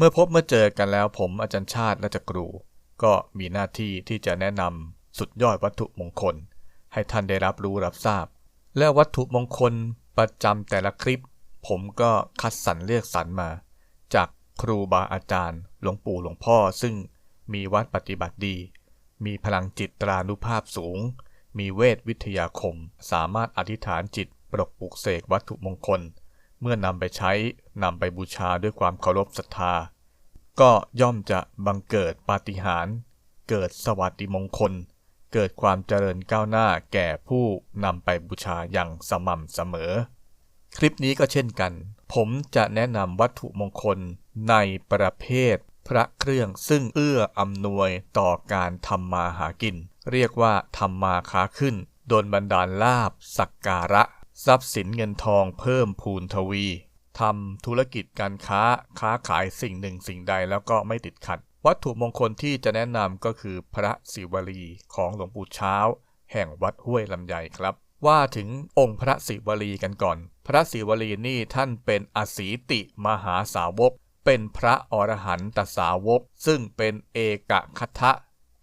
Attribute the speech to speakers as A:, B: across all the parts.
A: เมื่อพบเมื่อเจอกันแล้วผมอาจารย์ชาติและจักรูก็มีหน้าที่ที่จะแนะนำสุดยอดวัตถุมงคล ให้ท่านได้รับรู้รับทราบ และวัตถุมงคลประจำแต่ละคลิป ผมก็คัดสรรเลือกสรรมา จากครูบาอาจารย์ หลวงปู่หลวงพ่อ ซึ่งมีวัดปฏิบัติดี มีพลังจิตตรานุภาพสูง มีเวทวิทยาคม สามารถอธิษฐานจิตปลกปลุกเสกวัตถุมงคล เมื่อนำไปใช้นำไปบูชาด้วยความเคารพศรัทธา ก็ย่อมจะบังเกิดปาฏิหาริย์เกิดสวัสดิมงคล เกิดความเจริญก้าวหน้าแก่ผู้นำไปบูชาอย่างสม่ำเสมอ คลิปนี้ก็เช่นกัน ผมจะแนะนำวัตถุมงคลในประเภทพระเครื่องซึ่งเอื้ออำนวยต่อการทำมาหากิน เรียกว่าทำมาค้าขึ้น โดนบันดาลลาบสักการะ ทรัพย์สินเงินทองเพิ่มพูนทวีทำธุรกิจการค้าค้าขายสิ่งหนึ่งสิ่งใดแล้วก็ไม่ติดขัด วัตถุมงคลที่จะแนะนำก็คือพระศิวลีของหลวงปู่เช้า แห่งวัดห้วยลำไยครับ ว่าถึงองค์พระศิวลีกันก่อน พระศิวลีนี่ท่านเป็นอสีติมหาสาวก เป็นพระอรหันตสาวก ซึ่งเป็นเอกคัทะ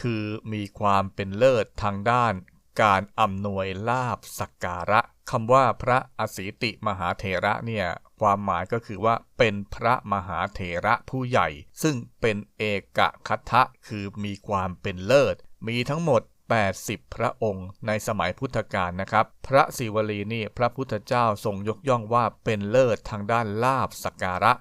A: คือมีความเป็นเลิศทางด้าน การอำนวยลาบสักการะ คำว่าพระอสีติมหาเถระเนี่ยความหมายก็คือว่าเป็นพระมหาเถระผู้ใหญ่ ซึ่งเป็นเอกคัทะคือมีความเป็นเลิศ มีทั้งหมด 80 พระองค์ในสมัยพุทธกาลนะครับ พระศิวลีนี่พระพุทธเจ้าทรงยกย่องว่าเป็นเลิศทางด้านลาบสักการะ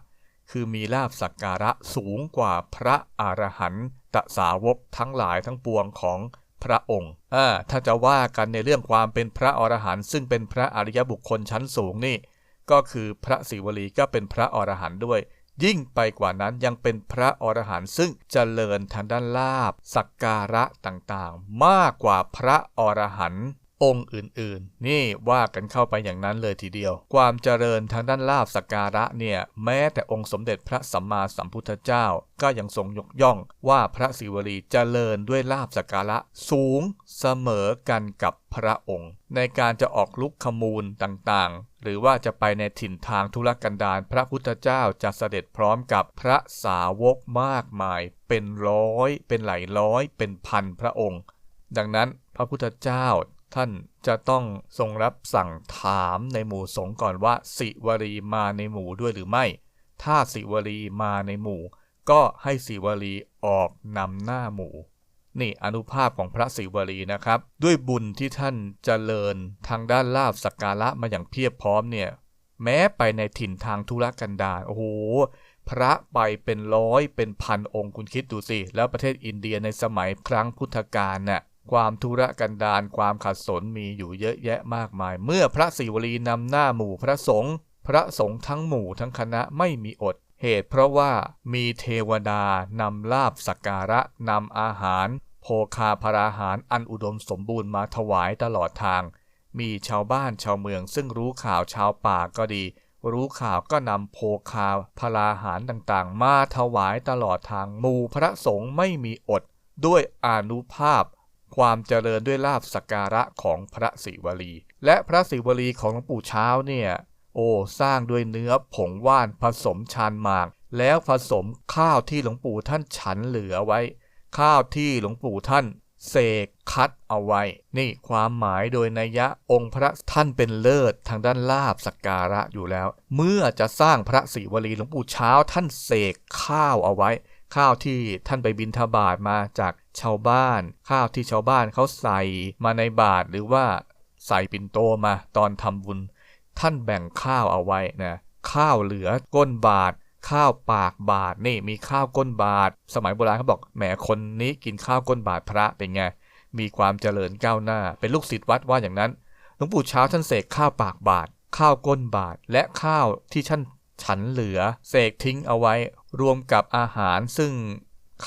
A: คือมีลาบสักการะสูงกว่าพระอรหันตสาวกทั้งหลายทั้งปวงของ พระองค์อ่าถ้าจะว่ากันในเรื่องความเป็นพระอรหันต์ซึ่งเป็นพระอริยบุคคลชั้นสูงนี่ ก็คือพระศิวลีก็เป็นพระอรหันต์ด้วย ยิ่งไปกว่านั้นยังเป็นพระอรหันต์ซึ่งเจริญทางด้านลาบสักการะต่างๆ มากกว่าพระอรหันต์ องค์อื่นๆ นี่ว่ากันเข้าไปอย่างนั้นเลยทีเดียว ความเจริญทางด้านลาบสักการะเนี่ย แม้แต่องค์สมเด็จพระสัมมาสัมพุทธเจ้า ก็ยังทรงยกย่องว่าพระศิวลีเจริญด้วยลาบสักการะสูงเสมอกันกับพระองค์ ในการจะออกลุกขมูลต่างๆ หรือว่าจะไปในถิ่นทางธุรกันดารพระพุทธเจ้าจะเสด็จพร้อมกับพระสาวกมากมาย เป็นร้อย เป็นหลายร้อย เป็นพันพระองค์ ดังนั้นพระพุทธเจ้า ท่านจะต้องทรงรับสั่งถามในหมู่สงฆ์ก่อนว่า สิวลีมาในหมู่ด้วยหรือไม่ ถ้าสิวลีมาในหมู่ ก็ให้สิวลีออกนำหน้าหมู่ นี่อนุภาพของพระศิวลีนะครับ ด้วยบุญที่ท่านเจริญทางด้านลาบสักการะมาอย่างเพียบพร้อมเนี่ยแม้ไปในถิ่นทางธุรกันดารโอ้โหพระไปเป็นร้อยเป็นพันองค์คุณคิดดูสิ แล้วประเทศอินเดียในสมัยครั้งพุทธกาลน่ะ ความธุระกันดารความขัดสนมีอยู่เยอะแยะมากมาย เมื่อพระศิวลีนำหน้าหมู่พระสงฆ์พระสงฆ์ทั้งหมู่ทั้งคณะไม่มีอด เหตุเพราะว่ามีเทวดานำลาบสักการะนำอาหาร โภคาพราหารอันอุดมสมบูรณ์มาถวายตลอดทาง มีชาวบ้านชาวเมืองซึ่งรู้ข่าวชาวป่าก็ดี รู้ข่าวก็นำโภคาพราหารต่างๆ มาถวายตลอดทางหมู่พระสงฆ์ไม่มีอด ด้วยอนุภาพ ความเจริญด้วยลาบสักการะของพระศิวลี และพระศิวลีของหลวงปู่เช้าเนี่ยโอ้สร้างด้วยเนื้อผงว่านผสมชานหมาก แล้วผสมข้าวที่หลวงปู่ท่านฉันเหลือไว้ ข้าวที่หลวงปู่ท่านเสกคัดเอาไว้ นี่ความหมายโดยนัยยะองค์พระท่านเป็นเลิศทางด้านลาบสักการะอยู่แล้ว เมื่อจะสร้างพระศิวลีหลวงปู่เช้าท่านเสกข้าวเอาไว้ ข้าวที่ท่านไปบินทบาทมาจากชาวบ้าน ข้าวที่ชาวบ้านเขาใส่มาในบาทหรือว่าใส่ปิ่นโตมาตอนทำบุญ ท่านแบ่งข้าวเอาไว้นะข้าวเหลือก้นบาท ข้าวปากบาทนี่มีข้าวก้นบาท สมัยโบราณเขาบอกแหมคนนี้กินข้าวก้นบาทพระเป็นไงมีความเจริญก้าวหน้า เป็นลูกศิษย์วัดว่าอย่างนั้นหลวงปู่เช้าท่านเสกข้าวปากบาท ข้าวก้นบาท และข้าวที่ท่าน ฉันเหลือเสกทิ้งเอาไว้ รวมกับอาหารซึ่ง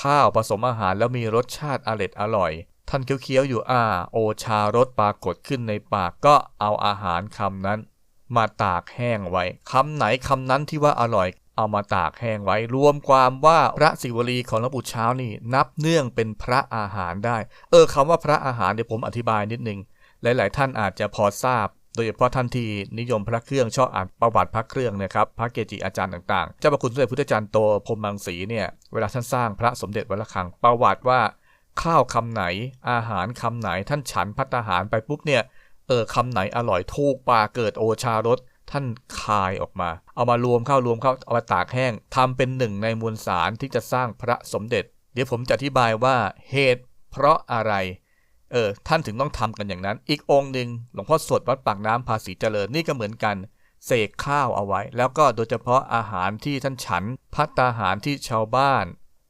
A: ข้าวผสมอาหารแล้วมีรสชาติอร็ดอร่อย ท่านเคี้ยวๆอยู่อ่า โอชารสปรากฏขึ้นในปากก็เอาอาหารคำนั้น มาตากแห้งไว้คำไหนคำนั้นที่ว่าอร่อย เอามาตากแห้งไว้ รวมความว่าพระศิวลีของหลวงปู่เช้านี่ นับเนื่องเป็นพระอาหารได้ เออคำว่าพระอาหารเดี๋ยวผมอธิบายนิดนึงหลาย ๆ ท่านอาจจะพอทราบ โดยเฉพาะท่านที่นิยมพระเครื่องชอบอ่านประวัติพระเครื่องนะครับพระเกจิอาจารย์ต่างๆ เจ้าพระคุณสมเด็จพุทธจารย์โตพรมังสีเนี่ยเวลาท่านสร้างพระสมเด็จวัดระฆังประวัติว่าข้าวคำไหนอาหารคำไหนท่านฉันพัตาหารไปปุ๊บเนี่ยเออคำไหนอร่อยถูกปากเกิดโอชารสท่านคายออกมา เอามารวมเข้ารวมเข้าเอามาตากแห้งทำเป็นหนึ่งในมวลสารที่จะสร้างพระสมเด็จ เดี๋ยวผมจะอธิบายว่าเหตุเพราะอะไร เออท่านถึงต้องทำกันอย่างนั้น อีกองค์หนึ่งหลวงพ่อสดวัดปากน้ำภาษีเจริญนี่ก็เหมือนกันเสกข้าวเอาไว้ แล้วก็โดยเฉพาะอาหารที่ท่านฉันพัตตาหารที่ชาวบ้าน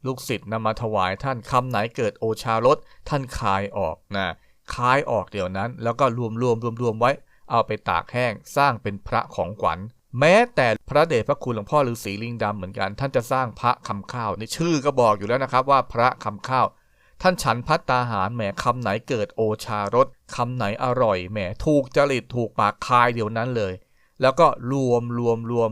A: ลูกศิษย์นำมาถวายท่านคำไหนเกิดโอชารสท่านคายออกนะคายออกเดี๋ยวนั้น แล้วก็รวมรวมรวมรวมไว้ เอาไปตากแห้งสร้างเป็นพระของขวัญ แม้แต่พระเดชพระคุณหลวงพ่อฤาษีลิงดำเหมือนกัน ท่านจะสร้างพระคำข้าวในชื่อก็บอกอยู่แล้วนะครับว่าพระคำข้าว ท่านฉันพัตตาหารแหมคำไหนเกิดโอชารสคำไหนอร่อยแหมถูกจริตถูกปากคายเดี๋ยวนั้นเลย แล้วก็รวมรวมรวม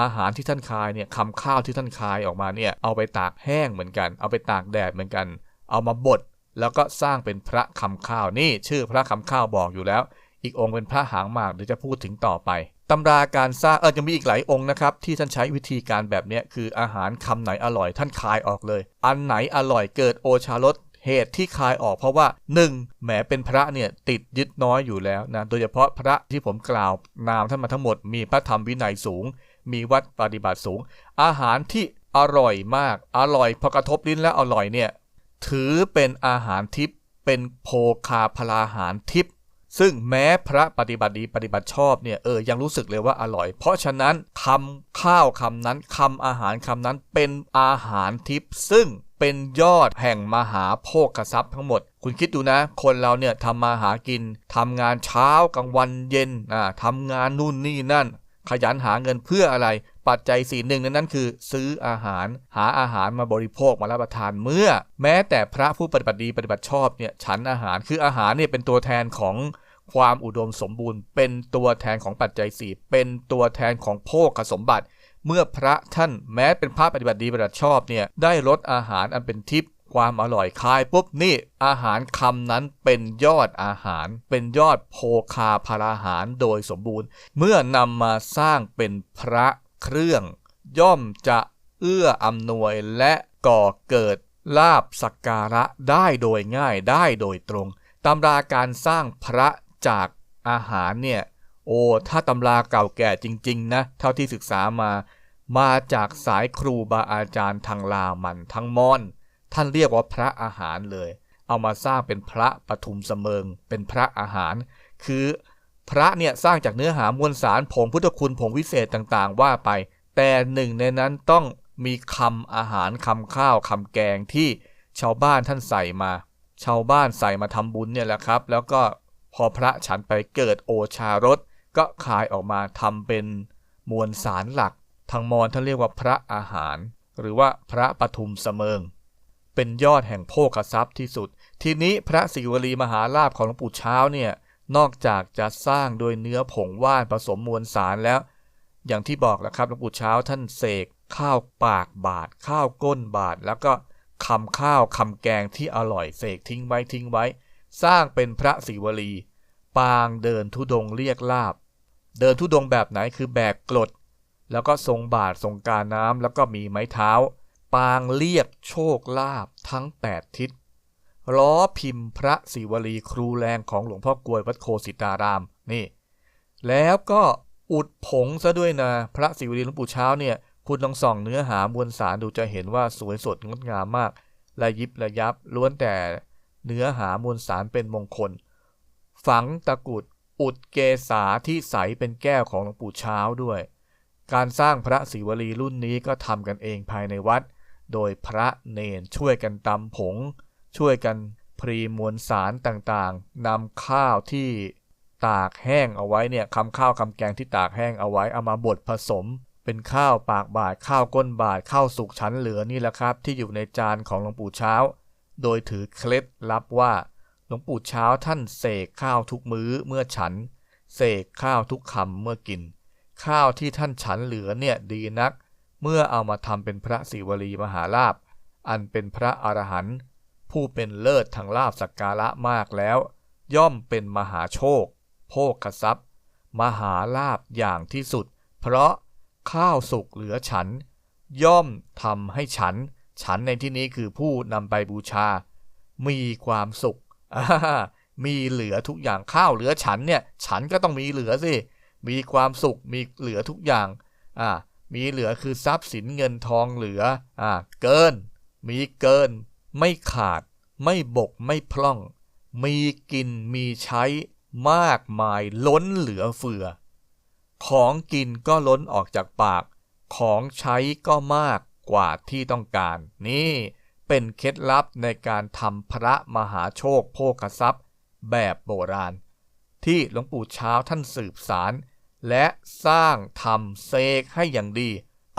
A: อาหารที่ท่านคายเนี่ยคำข้าวที่ท่านคายออกมาเนี่ยเอาไปตากแห้งเหมือนกัน เอาไปตากแดดเหมือนกัน เอามาบดแล้วก็สร้างเป็นพระคำข้าวนี่ชื่อพระคำข้าวบอกอยู่แล้ว อีกองค์เป็นพระหางหมากเดี๋ยวจะพูดถึงต่อไปตำราการสร้างเออยังมีอีกหลายองค์นะครับที่ท่านใช้วิธีการแบบนี้คืออาหารคำไหนอร่อย ท่านคายออกเลย อันไหนอร่อยเกิดโอชารสเหตุที่คายออกเพราะว่า 1. แหมเป็นพระเนี่ยติดยึดน้อยอยู่แล้วนะโดยเฉพาะพระที่ผมกล่าวนามท่านมาทั้งหมด มีพระธรรมวินัยสูง มีวัดปฏิบัติสูง อาหารที่อร่อยมากอร่อยพอกระทบลิ้นแล้วอร่อยเนี่ยถือเป็นอาหารทิพย์เป็นโภคาพลาหารทิพย์ ซึ่งแม้พระปฏิบัติดีปฏิบัติชอบเนี่ยเออยังรู้สึกเลยว่าอร่อย เพราะฉะนั้นคำข้าวคำนั้นคำอาหารคำนั้นเป็นอาหารทิพย์ซึ่งเป็นยอดแห่งมหาโภคทรัพย์ทั้งหมด คุณคิดดูนะ คนเราเนี่ยทำมาหากินทำงานเช้ากลางวันเย็นอ่าทำงานนู่นนี่นั่น ขยันหาเงินเพื่ออะไร ปัจจัยสี่หนึ่งในนั้นคือ ซื้ออาหารหาอาหารมาบริโภคมารับประทานเมื่อ แม้แต่พระผู้ปฏิบัติดีปฏิบัติชอบเนี่ยฉันอาหารคืออาหารเนี่ยเป็นตัวแทนของ ความอุดมสมบูรณ์ เป็นตัวแทนของปัจจัยสี่เป็นตัวแทนของโภคสมบัติ เมื่อพระท่านแม้เป็นพระปฏิบัติดีปฏิบัติชอบเนี่ยได้รสอาหารอันเป็นทิพย์ความอร่อยคายปุ๊บนี่อาหารคำนั้นเป็นยอดอาหาร เป็นยอดโภคาพาราหารโดยสมบูรณ์ เมื่อนำมาสร้างเป็นพระเครื่อง ย่อมจะเอื้ออำนวยและก่อเกิดลาบสักการะได้โดยง่ายได้โดยตรงตำราการสร้างพระ จากอาหารเนี่ย โอ้ถ้าตำราเก่าแก่จริงๆนะเท่าที่ศึกษามา มาจากสายครูบาอาจารย์ทางลามันทั้งมอน ท่านเรียกว่าพระอาหารเลย เอามาสร้างเป็นพระปทุมเสมิง เป็นพระอาหาร คือพระเนี่ยสร้างจากเนื้อหามวลสารผงพุทธคุณผงวิเศษต่างๆ ว่าไป แต่หนึ่งในนั้นต้องมีคำอาหารคำข้าวคำแกงที่ชาวบ้านท่านใส่มา ชาวบ้านใส่มาทำบุญเนี่ยแหละครับ แล้วก็ พอพระฉันไปเกิดโอชารสก็คายออกมาทำเป็นมวลสารหลัก ทางมอญท่านเรียกว่าพระอาหาร หรือว่าพระปทุมเสมิง เป็นยอดแห่งโภคทรัพย์ที่สุด ทีนี้พระศิวลีมหาลาภของหลวงปู่เช้าเนี่ยนอกจากจะสร้างโดยเนื้อผงว่านผสมมวลสารแล้ว อย่างที่บอกแล้วครับหลวงปู่เช้าท่านเสกข้าวปากบาทข้าวก้นบาทแล้วก็คำข้าวคำแกงที่อร่อยเสกทิ้งไว้ทิ้งไว้ สร้างเป็นพระศิวลี ปางเดินทุดงเรียกลาบ เดินทุดงแบบไหนคือแบกกรดแล้วก็ทรงบาททรงการน้ำแล้วก็มีไม้เท้า ปางเรียกโชคลาบทั้ง 8 ทิศล้อพิมพ์พระศิวลีครูแรงของหลวงพ่อกลวยวัดโคสิตารามนี่ แล้วก็อุดผงซะด้วยนะพระศิวลีหลวงปู่เช้าเนี่ยคุณลองส่องเนื้อหามวลสารดูจะเห็นว่าสวยสดงดงามมากระยิบระยับล้วนแต่ เนื้อหามวลสารเป็นมงคล ฝังตะกุดอุดเกษาที่ใสเป็นแก้วของหลวงปู่เช้าด้วย การสร้างพระศิวลีรุ่นนี้ก็ทำกันเองภายในวัด โดยพระเนนช่วยกันตำผง ช่วยกันพรีมวลสารต่างๆนำข้าวที่ตากแห้งเอาไว้เนี่ยคำข้าวคำแกงที่ตากแห้งเอาไว้เอามาบดผสม เป็นข้าวปากบาทข้าวก้นบาทข้าวสุกชั้นเหลือนี่แหละครับ ที่อยู่ในจานของหลวงปู่เช้า โดยถือเคล็ดลับว่า หลวงปู่เช้าท่านเสกข้าวทุกมื้อเมื่อฉัน เสกข้าวทุกคำเมื่อกิน ข้าวที่ท่านฉันเหลือเนี่ยดีนัก เมื่อเอามาทำเป็นพระศิวลีมหาลาภอันเป็นพระอรหันต์ผู้เป็นเลิศทางลาบสักการะมากแล้ว ย่อมเป็นมหาโชค โภคทรัพย์ มหาลาภอย่างที่สุด เพราะข้าวสุกเหลือฉัน ย่อมทำให้ฉัน ฉันในที่นี้คือผู้นำไปบูชา มีความสุข มีเหลือทุกอย่างข้าวเหลือฉันเนี่ย ฉันก็ต้องมีเหลือสิ มีความสุข มีเหลือทุกอย่าง อ่า มีเหลือคือทรัพย์สินเงินทองเหลือ อ่า เกิน มีเกิน ไม่ขาด ไม่บก ไม่พร่อง มีกิน มีใช้ มากมาย ล้นเหลือเฟือ ของกินก็ล้นออกจากปาก ของใช้ก็มาก กว่าที่ต้องการ นี่เป็นเคล็ดลับในการทำพระมหาโชคโภคทรัพย์ แบบโบราณ ที่หลวงปู่เช้าท่านสืบสาร และสร้างทำเสกให้อย่างดี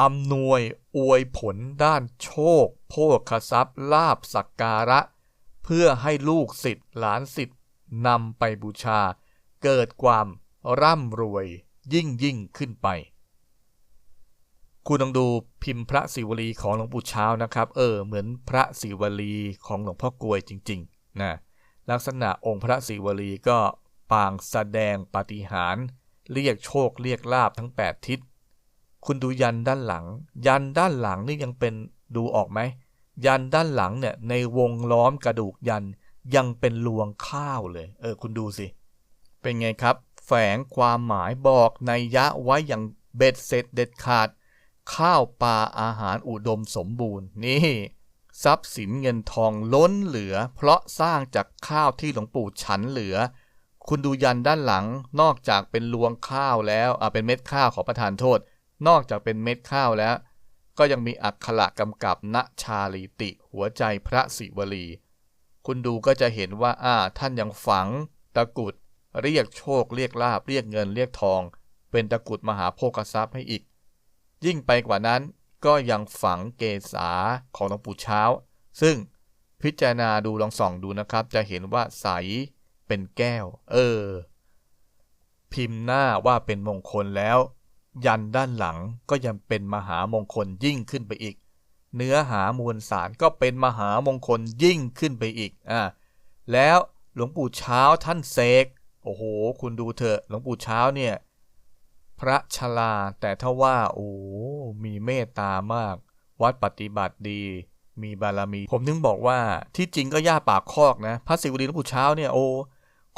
A: อำนวยอวยผลด้านโชค โภคทรัพย์ลาบสักการะ เพื่อให้ลูกศิษย์หลานศิษย์นำไปบูชา เกิดความร่ำรวยยิ่งยิ่งขึ้นไป คุณลองดูพิมพ์พระศิวลีของหลวงปู่เช้านะครับ เออ เหมือนพระศิวลีของหลวงพ่อกลวยจริงๆนะลักษณะองค์พระศิวลีก็ปางแสดงปาฏิหาริย์เรียกโชคเรียกลาบทั้ง 8 ทิศ คุณดูยันด้านหลัง ยันด้านหลังนี่ยังเป็นดูออกไหม ยันด้านหลังเนี่ยในวงล้อมกระดูกยันยังเป็นลวงข้าวเลย เออ คุณดูสิ เป็นไงครับ แฝงความหมายบอกในยยะไว้อย่างเบ็ดเสร็จเด็ดขาด ข้าวปลาอาหารอุดมสมบูรณ์นี่ทรัพย์สินเงินทองล้นเหลือ เพราะสร้างจากข้าวที่หลวงปู่ฉันเหลือ คุณดูยันด้านหลัง นอกจากเป็นลวงข้าวแล้วอ่าเป็นเม็ดข้าวขอประทานโทษ นอกจากเป็นเม็ดข้าวแล้ว ก็ยังมีอักขระกำกับณชาลีติ หัวใจพระศิวลี คุณดูก็จะเห็นว่าอ่าท่านยังฝัง ตะกุด เรียกโชคเรียกลาบเรียกเงินเรียกทอง เป็นตะกุดมหาโภคทรัพย์ให้อีก ยิ่งไปกว่านั้นก็ยังฝังเกษาของหลวงปู่เช้า ซึ่งพิจารณาดูลองส่องดูนะครับ จะเห็นว่าใสเป็นแก้ว เออ พิมพ์หน้าว่าเป็นมงคลแล้ว ยันด้านหลังก็ยังเป็นมหามงคลยิ่งขึ้นไปอีก เนื้อหามวลสารก็เป็นมหามงคลยิ่งขึ้นไปอีกอ่าแล้วหลวงปู่เช้าท่านเสกโอ้โห คุณดูเถอะหลวงปู่เช้าเนี่ย พระชลาแต่ถ้าว่า โอ้มีเมตตามาก วัดปฏิบัติดี มีบารมี ผมถึงบอกว่าที่จริงก็ย่าปากคอกนะ พระศิวลีหลวงปู่เช้าเนี่ยโอ้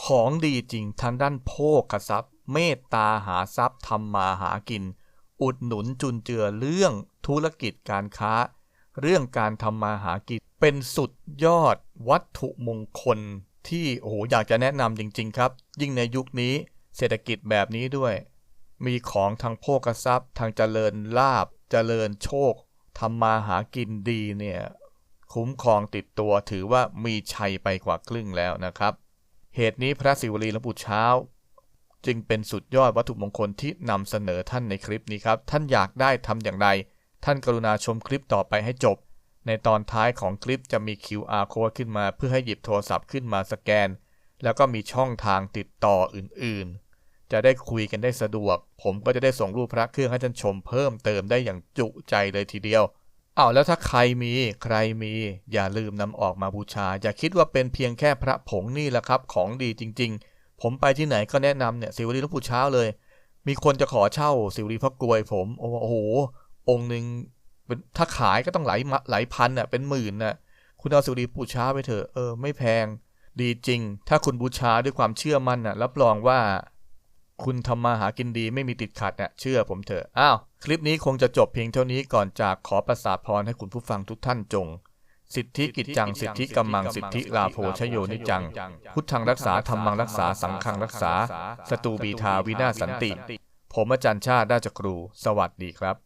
A: ของดีจริงทางด้านโภคทรัพย์ เมตตาหาทรัพย์ทำมาหากิน อุดหนุนจุนเจือเรื่องธุรกิจการค้า เรื่องการทำมาหากิน เป็นสุดยอดวัตถุมงคลที่โอ้โหอยากจะแนะนำจริง ๆ ครับ ยิ่งในยุคนี้เศรษฐกิจแบบนี้ด้วย มีของทางโภคทรัพย์ ทางเจริญลาบเจริญโชคทำมาหากินดีเนี่ยคุ้มครองติดตัวถือว่ามีชัยไปกว่าครึ่งแล้วนะครับ เหตุนี้พระศิวลีหลวงปู่เช้า จึงเป็นสุดยอดวัตถุมงคลที่นำเสนอท่านในคลิปนี้ครับ ท่านอยากได้ทำอย่างไร ท่านกรุณาชมคลิปต่อไปให้จบ ในตอนท้ายของคลิปจะมี QR code ขึ้นมา เพื่อให้หยิบโทรศัพท์ขึ้นมาสแกน แล้วก็มีช่องทางติดต่ออื่นๆ จะได้คุยกันได้สะดวก ผมก็จะได้ส่งรูปพระเครื่องให้ท่านชมเพิ่มเติมได้อย่างจุใจเลยทีเดียวเอาแล้วถ้าใครมีใครมี อย่าลืมนำออกมาบูชา อย่าคิดว่าเป็นเพียงแค่พระผงนี่แหละครับ ของดีจริง ๆ ผมไปที่ไหนก็แนะนำเนี่ยสิวลีหลวงปู่เช้าเลย มีคนจะขอเช่าสิวลีพระกรวยผมโอ้โห องค์หนึ่งถ้าขายก็ต้องหลายหลายพันอะเป็นหมื่นน่ะคุณเอาสิวลีบูชาไปเถอะเออไม่แพง ดีจริง ถ้าคุณบูชาด้วยความเชื่อมั่นน่ะรับรองว่า คุณทำมาหากินดีไม่มีติดขัดเนี่ยเชื่อผมเถอะ อ้าว คลิปนี้คงจะจบเพียงเท่านี้ก่อนจากขอประสาพรให้คุณผู้ฟังทุกท่านจง สิทธิกิจจัง สิทธิกำมัง สิทธิลาโภชโยนิจัง พุทธังรักษาธรรมังรักษาสังฆังรักษา สตูบีทาวินาศสันติ ผมอาจารย์ชาติได้จากครู สวัสดีครับ